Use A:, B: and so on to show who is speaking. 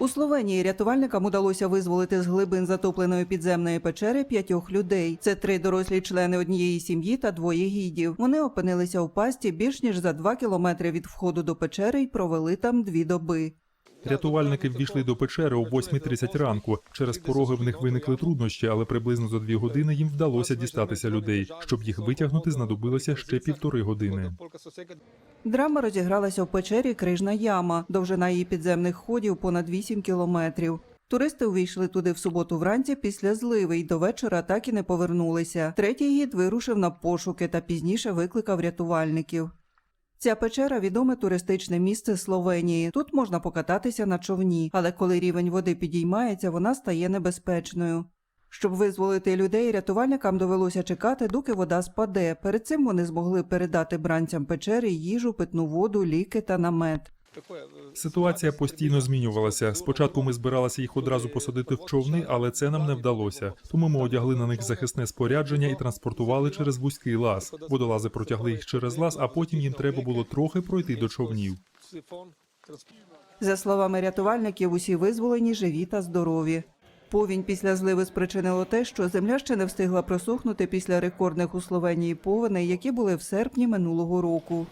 A: У Словенії рятувальникам удалося визволити з глибин затопленої підземної печери п'ятьох людей. Це три дорослі члени однієї сім'ї та двоє гідів. Вони опинилися у пасті більш ніж за два кілометри від входу до печери і провели там дві доби.
B: Рятувальники ввійшли до печери о 8.30 ранку. Через пороги в них виникли труднощі, але приблизно за дві години їм вдалося дістатися людей. Щоб їх витягнути, знадобилося ще півтори години.
A: Драма розігралася в печері Крижна яма. Довжина її підземних ходів понад 8 кілометрів. Туристи увійшли туди в суботу вранці після зливи і до вечора так і не повернулися. Третій гід вирушив на пошуки та пізніше викликав рятувальників. Ця печера відоме туристичне місце Словенії. Тут можна покататися на човні, але коли рівень води підіймається, вона стає небезпечною. Щоб визволити людей, рятувальникам довелося чекати, доки вода спаде. Перед цим вони змогли передати бранцям печери їжу, питну воду, ліки та намет.
B: Ситуація постійно змінювалася. Спочатку ми збиралися їх одразу посадити в човни, але це нам не вдалося. Тому ми одягли на них захисне спорядження і транспортували через вузький лаз. Водолази протягли їх через лаз, а потім їм треба було трохи пройти до човнів.
A: За словами рятувальників, усі визволені живі та здорові. Повінь після зливи спричинило те, що земля ще не встигла просохнути після рекордних у Словенії повеней, які були в серпні минулого року.